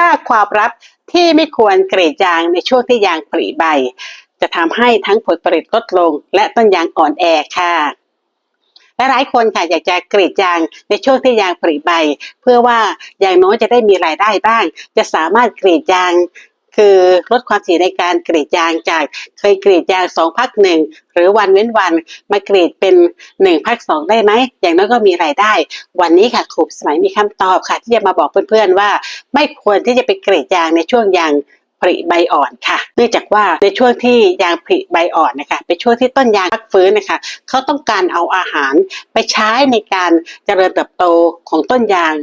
ห้าความรับที่ไม่ควรกรีดยางในช่วงที่ยางผลิใบ จะทำให้ทั้งผลผลิตลดลง และต้นยางอ่อนแอค่ะและหลายคนค่ะอยากจะกรีดยางในช่วงที่ยางผลิใบ เพื่อว่าอย่างน้อยจะได้มีรายได้บ้าง จะสามารถกรีดยาง คือลดความเสี่ยงในการกรีดยางจากเคยกรีดยางสองพักหนึ่งหรือวันเว้นวันมากรีดเป็นหนึ่งพักสองได้ไหมอย่างน้อยก็มีรายได้ วันนี้ค่ะครูสมัยมีคำตอบค่ะ ที่จะมาบอกเพื่อนๆว่า ไม่ควรที่จะไปกรีดยางในช่วงยางผลิใบอ่อนค่ะ เนื่องจากว่าในช่วงที่ยางผลิใบอ่อนนะคะ เป็นช่วงที่ต้นยางพักฟื้นนะคะ เขาต้องการเอาอาหารไปใช้ในการเจริญเติบโตของต้นยาง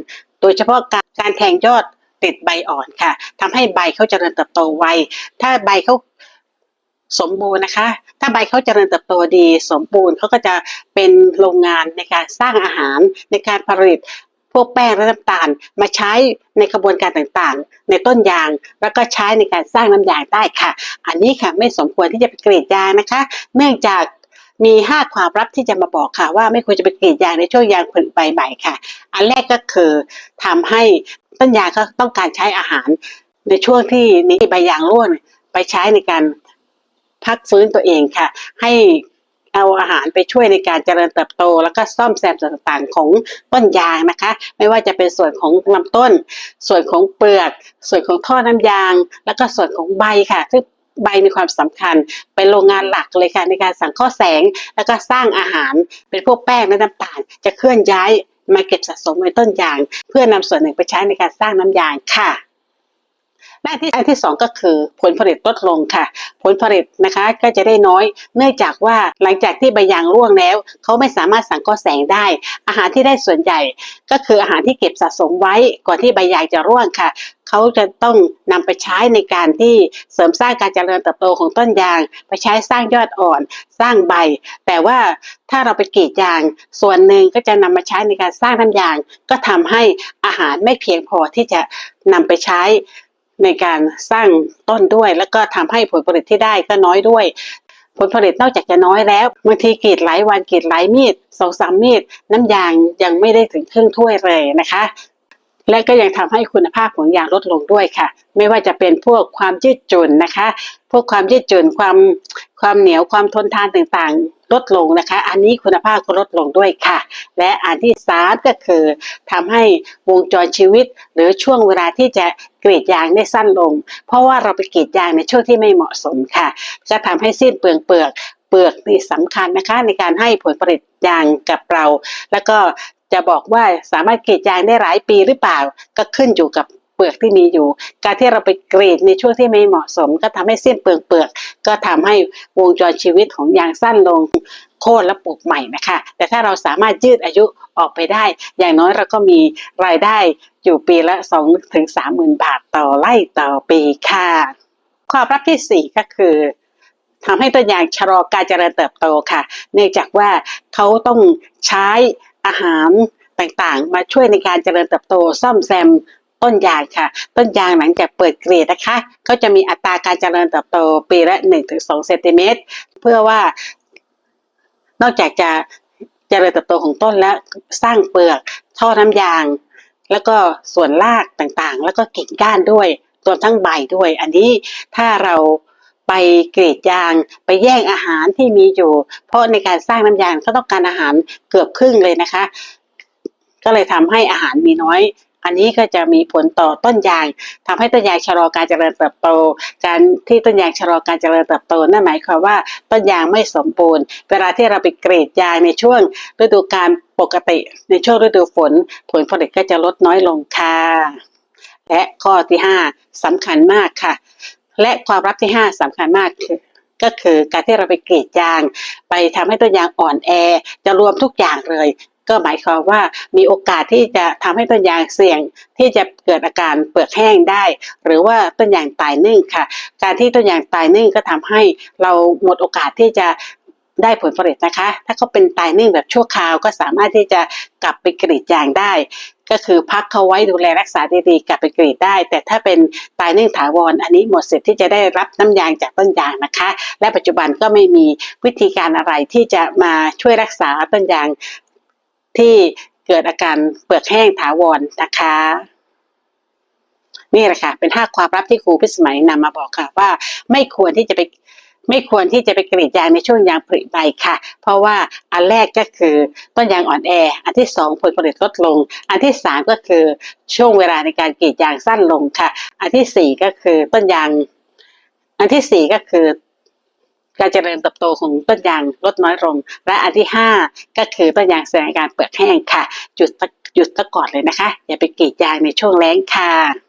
โดยเฉพาะการการแทงยอด ติดใบอ่อนค่ะทำให้ใบเขาเจริญเติบโตไวถ้าใบเขาสมบูรณ์นะคะ ถ้าใบเขาเจริญเติบโตดี สมบูรณ์เขาก็จะเป็นโรงงานในการสร้างอาหารในการผลิตพวกแป้งและน้ำตาลมาใช้ในกระบวนการต่างๆ ในต้นยางแล้วก็ใช้ในการสร้างน้ำยางได้ค่ะ อันนี้ค่ะไม่สมควรที่จะไปกรีดยางนะคะ เนื่องจากมี 5 ความลับที่จะมาบอกค่ะ ว่าไม่ควรจะไปกรีดยางในช่วงยางผลิใบใหม่ค่ะ อันแรกก็คือทำให้ ต้นยางเขาต้องการใช้อาหาร ในช่วงที่นี้ใบยางร่วงไปใช้ในการพักฟื้นตัวเองค่ะ ให้เอาอาหารไปช่วยในการเจริญเติบโต แล้วก็ซ่อมแซมส่วนต่างๆของต้นยางนะคะ ไม่ว่าจะเป็นส่วนของลำต้น ส่วนของเปลือก ส่วนของท่อน้ำยาง แล้วก็ส่วนของใบค่ะซึ่งใบมีความสำคัญเป็นโรงงานหลักเลยค่ะในการสังเคราะห์แสง แล้วก็สร้างอาหารเป็นพวกแป้งและน้ำตาลจะเคลื่อนย้าย มาเก็บสะสมไว้ต้นยาง เพื่อนำส่วนหนึ่งไปใช้ในการสร้างน้ำยางค่ะ และอันที่อันที่สองก็คือผลผลิตลดลงค่ะ ผลผลิตนะคะก็จะได้น้อย เนื่องจากว่าหลังจากที่ใบยางร่วงแล้ว เขาไม่สามารถสังเคราะห์แสงได้ อาหารที่ได้ส่วนใหญ่ ก็คืออาหารที่เก็บสะสมไว้ก่อนที่ใบยางจะร่วงค่ะเขาจะต้องนำไปใช้ในการที่เสริมสร้างการเจริญเติบโตของต้นยาง ไปใช้สร้างยอดอ่อน สร้างใบ แต่ว่าถ้าเราไปกรีดยาง ส่วนหนึ่งก็จะนำมาใช้ในการสร้างน้ำยาง ก็ทำให้อาหารไม่เพียงพอที่จะนำไปใช้ ในการสร้างต้นด้วย แล้วก็ทำให้ผลผลิตที่ได้ก็น้อยด้วย ผลผลิตนอกจากจะน้อยแล้วบางทีกรีดหลายวันกรีดหลายมีดสองสามมีดน้ำยางยังไม่ได้ถึงครึ่งถ้วยเลยนะคะ และก็ยังทำให้คุณภาพของยางลดลงด้วยค่ะ ไม่ว่าจะเป็นพวกความยืดหยุ่นนะคะ พวกความยืดหยุ่นความความเหนียวความทนทานต่างๆ ลดลงนะคะ อันนี้คุณภาพก็ลดลงด้วยค่ะ และอันที่สามก็คือทำให้วงจรชีวิต หรือช่วงเวลาที่จะกรีดยางได้สั้นลง เพราะว่าเราไปกรีดยางในช่วงที่ไม่เหมาะสมค่ะ จะทำให้สิ้นเปลืองเปลือกเปลือกนี่สำคัญนะคะในการให้ผลผลิตยางกับเรา แล้วก็ จะบอกว่าสามารถกรีดยางได้หลายปีหรือเปล่า ก็ขึ้นอยู่กับเปลือกที่มีอยู่ การที่เราไปกรีดในช่วงที่ไม่เหมาะสม ก็ทำให้เส้นเปลืองเปลือก ก็ทำให้วงจรชีวิตของยางสั้นลงโค่นและปลูกใหม่นะคะ แต่ถ้าเราสามารถยืดอายุออกไปได้ อย่างน้อยเราก็มีรายได้อยู่ปีละ2ถึง3หมื่นบาทต่อไร่ต่อปีค่ะ ความลับที่ 4 ก็คือทำให้ต้นยางชะลอการเจริญเติบโตค่ะ เนื่องจากว่าเขาต้องใช้ อาหารต่างๆ มาช่วยในการเจริญเติบโตซ่อมแซมต้นยางค่ะ ต้นยางหลังจากเปิดเกรดนะคะ ก็จะมีอัตราการเจริญเติบโตปีละ 1-2เซนติเมตรเพื่อว่านอกจากจะเจริญเติบโตของต้นแล้วสร้างเปลือกท่อน้ำยาง แล้วก็ส่วนรากต่างๆ แล้วก็กิ่งก้านด้วยรวมทั้งใบด้วย อันนี้ถ้าเรา ไปกรีดยาง ไปแย่งอาหารที่มีอยู่ เพราะในการสร้างน้ำยางก็ต้องการอาหารเกือบครึ่งเลยนะคะ ก็เลยทำให้อาหารมีน้อยอันนี้ก็จะมีผลต่อต้นยางทำให้ต้นยางชะลอการเจริญเติบโต การที่ต้นยางชะลอการเจริญเติบโตนั่นหมายความว่าต้นยางไม่สมบูรณ์ เวลาที่เราไปกรีดยางในช่วงฤดูกาลปกติ ในช่วงฤดูฝน ผลผลิตก็จะลดน้อยลงค่ะ และข้อที่ห้าสำคัญมากค่ะ และความลับที่ห้าสำคัญมากคือก็คือการที่เราไปกรีดยาง ไปทำให้ต้นยางอ่อนแอ จะรวมทุกอย่างเลย ก็หมายความว่ามีโอกาสที่จะทำให้ต้นยางเสี่ยง ที่จะเกิดอาการเปลือกแห้งได้ หรือว่าต้นยางตายนึ่งค่ะ การที่ต้นยางตายนึ่งก็ทำให้เราหมดโอกาสที่จะได้ผลผลิตนะคะ ถ้าเขาเป็นตายนึ่งแบบชั่วคราวก็สามารถที่จะกลับไปกรีดยางได้ ก็คือพักเขาไว้ดูแลรักษาดีๆกลับไปกรีดได้ แต่ถ้าเป็นตายเนึ่องถาวรอันนี้หมดสิทธิ์ที่จะได้รับน้ำยางจากต้นยางนะคะ และปัจจุบันก็ไม่มีวิธีการอะไรที่จะมาช่วยรักษาต้นยางที่เกิดอาการเปลือกแห้งถาวรนะคะนี่แหละค่ะเป็นห้าความลับที่ครูพิสมัยนำมาบอกค่ะว่าไม่ควรที่จะไป ไม่ควรที่จะไปกรีดยางในช่วงยางผลิใบค่ะ เพราะว่าอันแรกก็คือต้นยางอ่อนแอ อันที่สองผลผลิตลดลง อันที่สามก็คือช่วงเวลาในการกรีดยางสั้นลงค่ะ อันที่สี่ก็คือต้นยาง อันที่สี่ก็คือการเจริญเติบโตของต้นยางลดน้อยลง และอันที่ห้าก็คือต้นยางแสดงการเปลือกแห้งค่ะ หยุดหยุดซะก่อนเลยนะคะ อย่าไปกรีดยางในช่วงแล้งค่ะ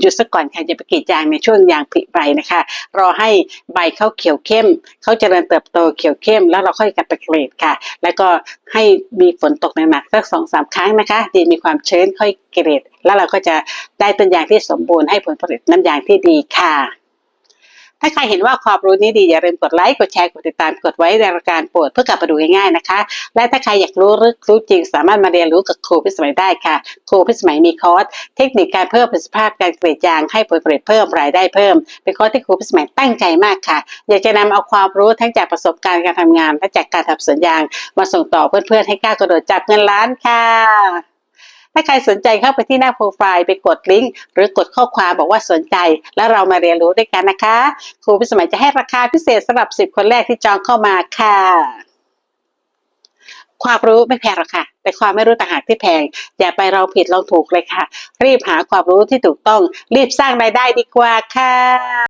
หยุดซะก่อนค่ะอย่าไปกรีดยางในช่วงยางผลิใบนะคะ รอให้ใบเขาเขียวเข้มเขาเจริญเติบโตเขียวเข้ม แล้วเราค่อยกลับไปกรีดค่ะ แล้วก็ให้มีฝนตกหนักๆสักสองสามครั้งนะคะดินมีความชื้นค่อยกรีดแล้วเราก็จะได้ต้นยางที่สมบูรณ์ให้ผลผลิตน้ำยางที่ดีค่ะ ถ้าใครเห็นว่าความรู้นี้ดีอย่าลืมกดไลค์ กดแชร์ กดติดตาม กดไว้ในรายการโปรดเพื่อกลับมาดูง่ายๆนะคะ และถ้าใครอยากรู้ลึกรู้จริง สามารถมาเรียนรู้กับครูพิสมัยได้ค่ะ ครูพิสมัยมีคอร์สเทคนิคการเพิ่มประสิทธิภาพการกรีดยางให้ผลผลิตเพิ่มรายได้เพิ่ม เป็นคอร์สที่ครูพิสมัยตั้งใจมากค่ะ อยากจะนำเอาความรู้ทั้งจากประสบการณ์การทำงานและจากการทำสวนยางมาส่งต่อเพื่อนๆให้ก้าวกระโดดจับเงินล้านค่ะ ถ้าใครสนใจเข้าไปที่หน้าโปรไฟล์ไปกดลิงก์หรือกดข้อความบอกว่าสนใจ แล้วเรามาเรียนรู้ด้วยกันนะคะ ครูพิสมัยจะให้ราคาพิเศษสำหรับ 10 คนแรกที่จองเข้ามาค่ะความรู้ไม่แพงหรอกค่ะ แต่ความไม่รู้ต่างหากที่แพง อย่าไปเราผิดเราถูกเลยค่ะ รีบหาความรู้ที่ถูกต้อง รีบสร้างรายได้ดีกว่าค่ะ